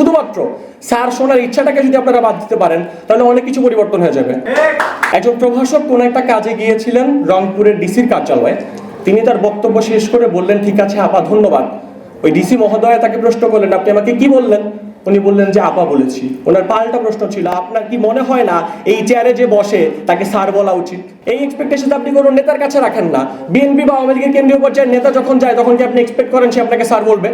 শুধুমাত্র স্যার শোনার ইচ্ছাটাকে যদি আপনারা বাদ দিতে পারেন, তাহলে অনেক কিছু পরিবর্তন হয়ে যাবে। একজন প্রভাষক কোন একটা কাজে গিয়েছিলেন রংপুরের ডিসির কার্যালয়ে। তিনি তার বক্তব্য শেষ করে বললেন, ঠিক আছে, আপা, ধন্যবাদ। ওই ডিসি মহোদয় তাকে প্রশ্ন করলেন, আপনি আমাকে কি বললেন? উনি বললেন যে, আপা বলেছি। ওনার পাল্টা প্রশ্ন ছিল, আপনার কি মনে হয় না, এই চেয়ারে যে বসে, তাকে স্যার বলা উচিত? এই এক্সপেকটেশন আপনি কোনো নেতার কাছে রাখেন না। বিএনপি বা আওয়ামী লীগের কেন্দ্রীয় পর্যায়ের নেতা যখন যায়, তখন কি আপনি এক্সপেক্ট করেন সে আপনাকে স্যার বলবে?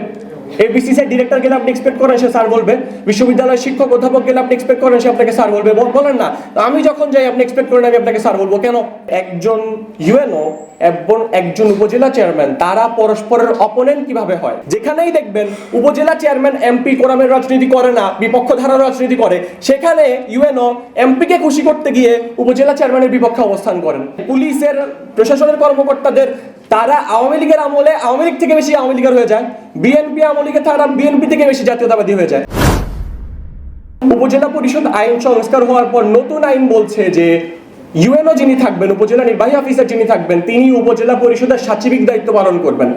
এবিসিসির ডিরেক্টর গেলে আপনি এক্সপেক্ট করেন সে স্যার বলবে। বিশ্ববিদ্যালয়ের শিক্ষক অধ্যাপক গেলে আপনি এক্সপেক্ট করেন সে আপনাকে স্যার বলবে। বলেন না। আমি যখন যাই, আপনি এক্সপেক্ট করেন আমি আপনাকে স্যার বলব। কেন? একজন ইউএনও এবং একজন উপজেলা চেয়ারম্যান তারা পরস্পরের অপোনেন্ট কীভাবে হয়? যেখানেই দেখবেন, উপজেলা চেয়ারম্যান এমপি কোরামের রাজনীতি করে না বিপক্ষ ধারার রাজনীতি করে, সেখানে ইউএনও এমপিকে খুশি করতে গিয়ে উপজেলা চেয়ারম্যানের বিপক্ষে অবস্থান করেন। পুলিশের, প্রশাসনের কর্মকর্তাদের তারা আওয়ামী লীগের আমলে, আওয়ামী লীগ থেকে বেশি আওয়ামী লীগের হয়ে যায়। বিএনপি আওয়ামী লীগের তারা বিএনপি থেকে বেশি জাতীয়তাবাদী হয়ে যায়। উপজেলা পরিষদ আইন সংস্কার হওয়ার পর নতুন আইন বলছে যে ইউএনও যিনি থাকবেন, উপজেলা নির্বাহী অফিসার যিনি থাকবেন, তিনি উপজেলা পরিষদের সাচিবিক দায়িত্ব পালন করবেন।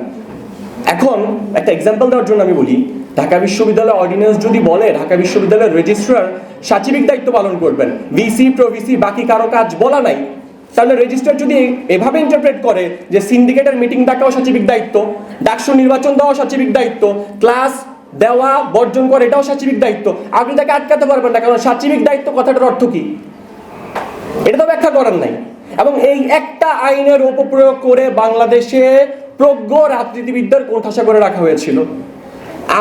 এখন একটা এক্সাম্পল দেওয়ার জন্য আমি বলি, ঢাকা বিশ্ববিদ্যালয় অর্ডিন্যান্স যদি বলে, ঢাকা বিশ্ববিদ্যালয়ের রেজিস্ট্রার সাচিবিক দায়িত্ব পালন করবেন। ভিসি প্রভিসি বাকি কারও কাজ বলা নাই। তাহলে রেজিস্ট্রার যদি এভাবে ইন্টারপ্রেট করে যে সিন্ডিকেটের মিটিং ডাকাও সাচিবিক দায়িত্ব, ডাকসু নির্বাচন দেওয়া সাচিবিক দায়িত্ব ক্লাস দেওয়া, বর্জন করে, এটাও সাচিবিক দায়িত্ব। আপনি তাকে আটকাতে পারবেন না, কারণ সাচিবিক দায়িত্ব কথাটার অর্থ কি? এটা তো ব্যাখ্যা করার নাই। এবং এই একটা আইনের উপপ্রয়োগ করে বাংলাদেশে প্রজ্ঞ রাজনীতিবিদদের কোণঠাসা করে রাখা হয়েছিল।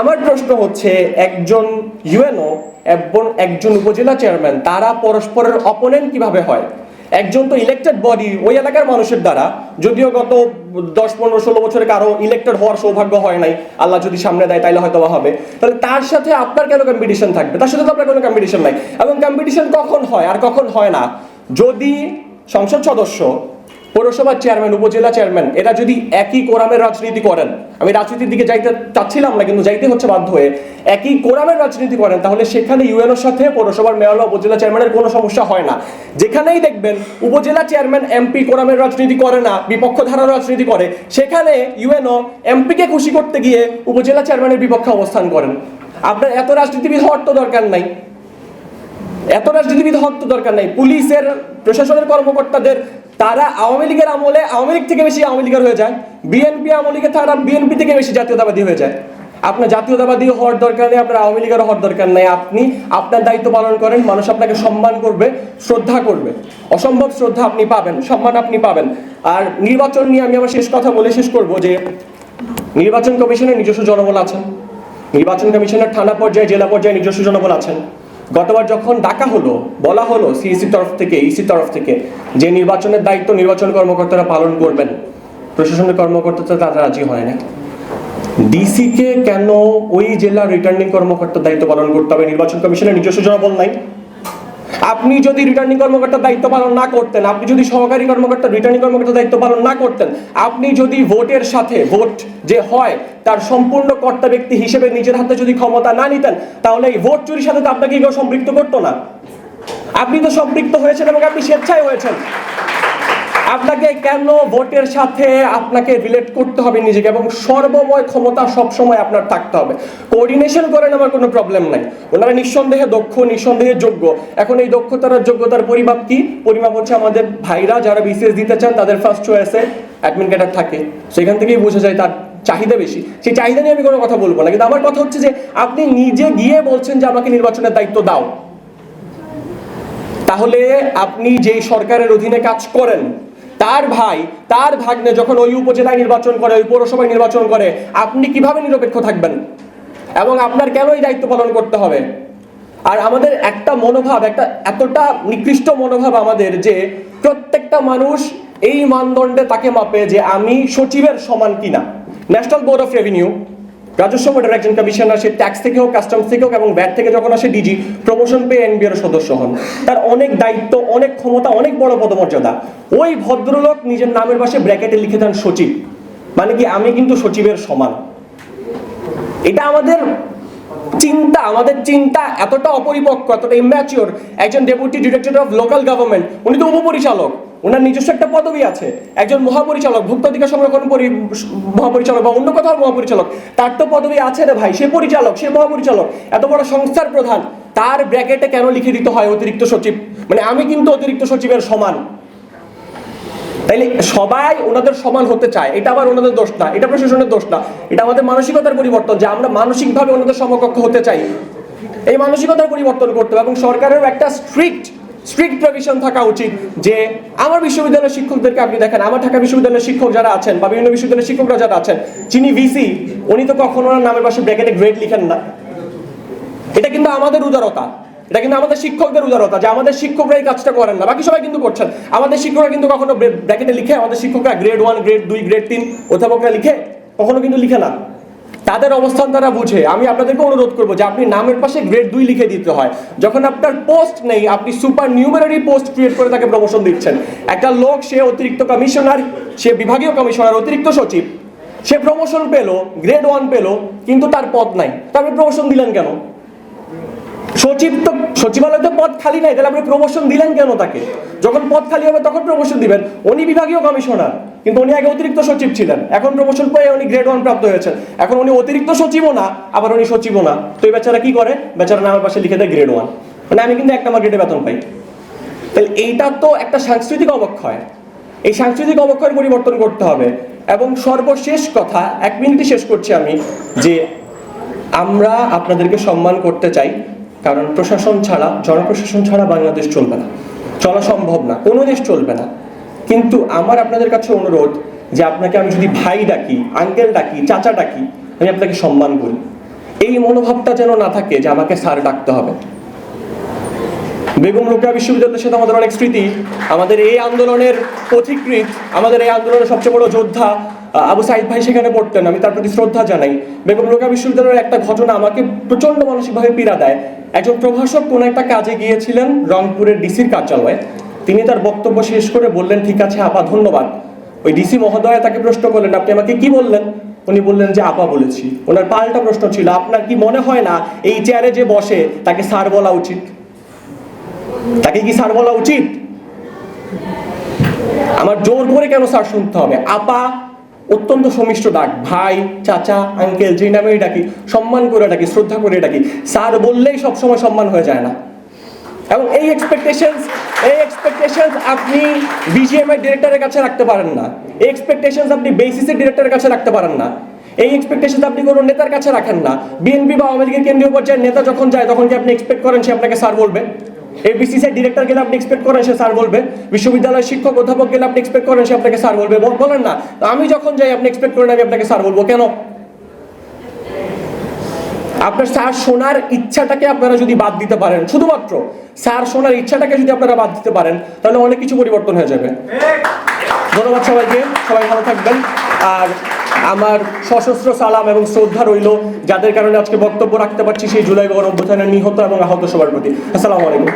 আমার প্রশ্ন হচ্ছে, একজন ইউএনও এবং একজন উপজেলা চেয়ারম্যান তারা পরস্পরের অপোনেন্ট কীভাবে হয়? একজন তো ইলেক্টেড বডি ওই এলাকার মানুষের দ্বারা, যদিও গত দশ, পনেরো, ষোলো বছরে কারও ইলেক্টেড হওয়ার সৌভাগ্য হয় নাই, আল্লাহ যদি সামনে দেয় তাইলে হয়তো হবে। তাহলে তার সাথে আপনার কেন কম্পিটিশন থাকবে? তার সাথে তো আপনার কোনো কম্পিটিশন নাই। এবং কম্পিটিশন কখন হয় আর কখন হয় না? যদি সংসদ সদস্য পৌরসভার চেয়ারম্যান উপজেলা চেয়ারম্যান এরা যদি একই কোরামের রাজনীতি করেন, আমি রাজনীতির দিকে যাইতে চাচ্ছিলাম না, কিন্তু যাইতে হচ্ছে বাধ্য হয়ে, একই কোরামের রাজনীতি করেন, তাহলে সেখানে ইউএনওর সাথে পৌরসভার মেয়র উপজেলা চেয়ারম্যানের কোনো সমস্যা হয় না। যেখানেই দেখবেন উপজেলা চেয়ারম্যান এমপি কোরামের রাজনীতি করে না বিপক্ষ ধারার রাজনীতি করে, সেখানে ইউএনও এমপিকে খুশি করতে গিয়ে উপজেলা চেয়ারম্যানের বিপক্ষে অবস্থান করেন। আপনার এত রাজনীতিবিদ হওয়ার তো দরকার নাই। এত রাজনীতিবিদ হওয়ার তো দরকার নাই। পুলিশের, প্রশাসনের কর্মকর্তাদের, তারা আওয়ামী লীগের আমলে আওয়ামী লীগ থেকে বেশি আওয়ামী লীগের হয়ে যায়। বিএনপি আওয়ামী লীগের তারা বিএনপি থেকে বেশি জাতীয়তাবাদী হয়ে যায়। আপনার জাতীয়তাবাদী হওয়ার দরকার নেই, আপনার আওয়ামী লীগের হওয়ার দরকার নেই। আপনি আপনার দায়িত্ব পালন করেন, মানুষ আপনাকে সম্মান করবে, শ্রদ্ধা করবে। অসম্ভব শ্রদ্ধা আপনি পাবেন, সম্মান আপনি পাবেন। আর নির্বাচন নিয়ে আমি আমার শেষ কথা বলে শেষ করব যে, নির্বাচন কমিশনের নিজস্ব জনবল আছেন। নির্বাচন কমিশনের থানা পর্যায়ে, জেলা পর্যায়ে নিজস্ব জনবল আছেন। গতবার যখন ডাকা হলো, বলা হলো সিইসির তরফ থেকে ইসির তরফ থেকে, যে নির্বাচনের দায়িত্ব নির্বাচন কর্মকর্তারা পালন করবেন, প্রশাসনের কর্মকর্তা তারা রাজি হয় না। ডিসিকে কেন ওই জেলার রিটার্নিং কর্মকর্তার দায়িত্ব পালন করতে হবে? নির্বাচন কমিশনের নিজস্ব জনবল নাই। আপনি যদি রিটার্নিং কর্মকর্তার দায়িত্ব পালন না করতেন, আপনি যদি সহকারী কর্মকর্তা রিটার্নিং কর্মকর্তার দায়িত্ব পালন না করতেন, আপনি যদি ভোটের সাথে, ভোট যে হয়, তার সম্পূর্ণ কর্তা ব্যক্তি হিসেবে নিজের হাতে যদি ক্ষমতা না নিতেন, তাহলে এই ভোট চুরির সাথে তো আপনাকে কেউ সম্পৃক্ত করতো না। আপনি তো সম্পৃক্ত হয়েছেন এবং আপনি স্বেচ্ছায় হয়েছেন। আপনাকে কেন ভোটের সাথে আপনাকে রিলেট করতে হবে নিজেকে? এবং সর্বময় ক্ষমতা সবসময় আপনার থাকতে হবে। কোঅর্ডিনেশন করেন আমার কোনো প্রবলেম নাই। ওনারা নিঃসন্দেহে দক্ষ, নিঃসন্দেহে যোগ্য। এখন এই দক্ষতার যোগ্যতার পরিমাপ কি? পরিমাপ হচ্ছে আমাদের ভাইরা যারা বিসিএস দিতে চান, তাদের ফার্স্ট চয়েসে অ্যাডমিন ক্যাডার থাকে। সেখান থেকেই বোঝা যায় তার চাহিদা বেশি। সেই চাহিদা নিয়ে আমি কোনো কথা বলব না। কিন্তু আমার কথা হচ্ছে যে, আপনি নিজে গিয়ে বলছেন যে আমাকে নির্বাচনের দায়িত্ব দাও। তাহলে আপনি যেই সরকারের অধীনে কাজ করেন তার ভাই, তার ভাগ্নে যখন ওই উপজেলায় নির্বাচন করে, ওই পৌরসভায় নির্বাচন করে, আপনি কীভাবে নিরপেক্ষ থাকবেন? এবং আপনার কেন এই দায়িত্ব পালন করতে হবে? আর আমাদের একটা মনোভাব, একটা এতটা নিকৃষ্ট মনোভাব আমাদের যে প্রত্যেকটা মানুষ এই মানদণ্ডে তাকে মাপে যে আমি সচিবের সমান কিনা। ন্যাশনাল বোর্ড অফ রেভিনিউ রাজস্ব বোর্ডের একজন কমিশনার সে ট্যাক্স থেকে হোক কাস্টমস থেকে হোক এবং ব্যাট থেকে যখন আসে ডিজি প্রমোশন পেয়ে এনবিআর সদস্য হন। তার অনেক দায়িত্ব, অনেক ক্ষমতা, অনেক বড় পদমর্যাদা। ওই ভদ্রলোক নিজের নামের পাশে ব্র্যাকেটে লিখে দেন সচিব। মানে কি, আমি কিন্তু সচিবের সমান। এটা আমাদের চিন্তা আমাদের চিন্তা এতটা অপরিপক্ক, এতটা ইম্যাচিওর একজন deputy director of local government উনি তো উপপরিচালক। ওনার নিজস্ব একটা পদবি আছে। একজন মহাপরিচালক ভোক্তাধিকার সংরক্ষণ পরি- মহাপরিচালক বা অন্য কোথাও মহাপরিচালক, তার তো পদবি আছে রে ভাই, সে পরিচালক, সে মহাপরিচালক, এত বড় সংস্থার প্রধান, তার ব্র্যাকেটে কেন লিখে দিতে হয় অতিরিক্ত সচিব? মানে আমি কিন্তু অতিরিক্ত সচিবের সমান। তাইলে সবাই ওনাদের সমান হতে চায়, এটা আবার ওনাদের দোষ না, এটা প্রশাসনের দোষ না, এটা আমাদের মানসিকতার পরিবর্তন, যে আমরা মানসিকভাবে ওনাদের সমকক্ষ হতে চাই। এই মানসিকতার পরিবর্তন করতে হবে এবং সরকারের একটা স্ট্রিক্ট স্ট্রিক্ট প্রভিশন থাকা উচিত যে আমার বিশ্ববিদ্যালয়ের শিক্ষকদেরকে আপনি দেখেন, আমার ঢাকা বিশ্ববিদ্যালয়ের শিক্ষক যারা আছেন বা বিভিন্ন বিশ্ববিদ্যালয়ের শিক্ষকরা যারা আছেন, যিনি ভিসি উনি তো কখনো ওনার নামের পাশে ব্র্যাকেটে গ্রেড লিখেন না। এটা কিন্তু আমাদের উদারতা। এটা কিন্তু আমাদের শিক্ষকদের উদারতা যে আমাদের শিক্ষকরা এই কাজটা করেন না। বাকি সবাই কিন্তু করছেন। আমাদের শিক্ষকরা কিন্তু কখনো ব্র্যাকেটে লিখে, আমাদের শিক্ষকরা গ্রেড ওয়ান গ্রেড দুই গ্রেড তিন অধ্যাপকরা লিখে কখনো কিন্তু লিখে না। তাদের অবস্থান তারা বুঝে। আমি আপনাদেরকে অনুরোধ করব যে আপনি নামের পাশে গ্রেড দুই লিখে দিতে হয়। যখন আপনার পোস্ট নেই, আপনি সুপার নিউমারারি পোস্ট ক্রিয়েট করে তাকে প্রমোশন দিচ্ছেন। একটা লোক, সে অতিরিক্ত কমিশনার সে বিভাগীয় কমিশনার অতিরিক্ত সচিব। সে প্রমোশন পেল গ্রেড ওয়ান পেল, কিন্তু তার পদ নাই। তারপরে প্রমোশন দিলেন কেন? সচিব তো, সচিবালয় তো পদ খালি নাই, তাহলে আপনি প্রমোশন দিলেন কেন তাকে? যখন পদ খালি হবে, তখন প্রমোশন দিবেন। উনি বিভাগীয় কমিশনার কিন্তু উনি আগে অতিরিক্ত সচিব ছিলেন। এখন প্রমোশন পেয়ে উনি গ্রেড ওয়ান প্রাপ্ত হয়েছেন। এখন উনি অতিরিক্ত সচিবও না, আবার উনি সচিবও না। তো এই বেচারা কি করে? বেচারা নামের পাশে লিখে দেয় গ্রেড ওয়ান মানে আমি কিন্তু এক নাম্বার গ্রেডে বেতন পাই। তাহলে এইটা তো একটা সাংস্কৃতিক অবক্ষয়। এই সাংস্কৃতিক অবক্ষয়ের পরিবর্তন করতে হবে। এবং সর্বশেষ কথা, এক মিনিটে শেষ করছি আমি, যে আমরা আপনাদেরকে সম্মান করতে চাই, কারণ প্রশাসন ছাড়া, জনপ্রশাসন ছাড়া বাংলাদেশ চলবে না। চলা সম্ভব না। কোনো দেশ চলবে না। কিন্তু আমার আপনাদের কাছে অনুরোধ যে আপনাকে আমি যদি ভাই ডাকি আঙ্কেল ডাকি, চাচা ডাকি, আমি আপনাকে সম্মান করি। এই মনোভাবটা যেন না থাকে যে আমাকে স্যার ডাকতে হবে। বেগম রোকেয়া বিশ্ববিদ্যালয়ের সাথে আমাদের অনেক স্মৃতি, আমাদের এই আন্দোলনের পথিকৃৎ, আমাদের এই আন্দোলনের সবচেয়ে বড় যোদ্ধা আবু সাইদ ভাই সেখানে পড়তেন, আমি তার প্রতি শ্রদ্ধা জানাই। বেগম রোকেয়া বিশ্ববিদ্যালয়ের একটা ঘটনা আমাকে প্রচণ্ড মানসিকভাবে পীড়া দেয়। একজন প্রভাষক কোন একটা কাজে গিয়েছিলেন রংপুরের ডিসির কার্যালয়ে। তিনি তার বক্তব্য শেষ করে বললেন, ঠিক আছে, আপা, ধন্যবাদ। ওই ডিসি মহোদয় তাকে প্রশ্ন করলেন, আপনি আমাকে কি বললেন? উনি বললেন যে, আপা বলেছি। ওনার পাল্টা প্রশ্ন ছিল, আপনার কি মনে হয় না এই চেয়ারে যে বসে তাকে স্যার বলা উচিত? তাকে কি স্যার বলা উচিত? আমার জোর করে কেন স্যার শুনতে হবে? আপা, অত্যন্ত সমিষ্ট ডাক। ভাই, চাচা আঙ্কেল যে নামেই ডাকি, সম্মান করে ডাকি, শ্রদ্ধা করে ডাকি। স্যার বললেই সবসময় সম্মান হয়ে যায় না। এবং এই এক্সপেকটেশনস এই এক্সপেকটেশনস আপনি বিজিএম এর ডিরেক্টরের কাছে রাখতে পারেন না। এই এক্সপেকটেশনস আপনি বেসিসের ডিরেক্টরের কাছে রাখতে পারেন না। এই এক্সপেকটেশন আপনি কোনো নেতার কাছে রাখেন না। বিএনপি বা আওয়ামী লীগের কেন্দ্রীয় পর্যায়ের নেতা যখন যায়, তখন কি আপনি এক্সপেক্ট করেন সে আপনাকে স্যার বলবে? এই ডিরেক্টর গেলে আপনি এক্সপেক্ট করেন সে স্যার বলবে? বিশ্ববিদ্যালয়ের শিক্ষক অধ্যাপক গেলে আপনি এক্সপেক্ট করেন সে আপনাকে স্যার বলবে? বলেন না। আমি যখন যাই, আপনি এক্সপেক্ট করেন আমি আপনাকে স্যার বলব। কেন? আপনার স্যার শোনার ইচ্ছাটাকে আপনারা যদি বাদ দিতে পারেন, শুধুমাত্র স্যার শোনার ইচ্ছাটাকে যদি আপনারা বাদ দিতে পারেন, তাহলে অনেক কিছু পরিবর্তন হয়ে যাবে। ধন্যবাদ সবাইকে, সবাই ভালো থাকবেন। আর আমার সশস্ত্র সালাম এবং শ্রদ্ধা রইল, যাদের কারণে আজকে বক্তব্য রাখতে পারছি সেই জুলাই গণ অভ্যুত্থানের নিহত এবং আহত সবার প্রতি। আসসালামু আলাইকুম।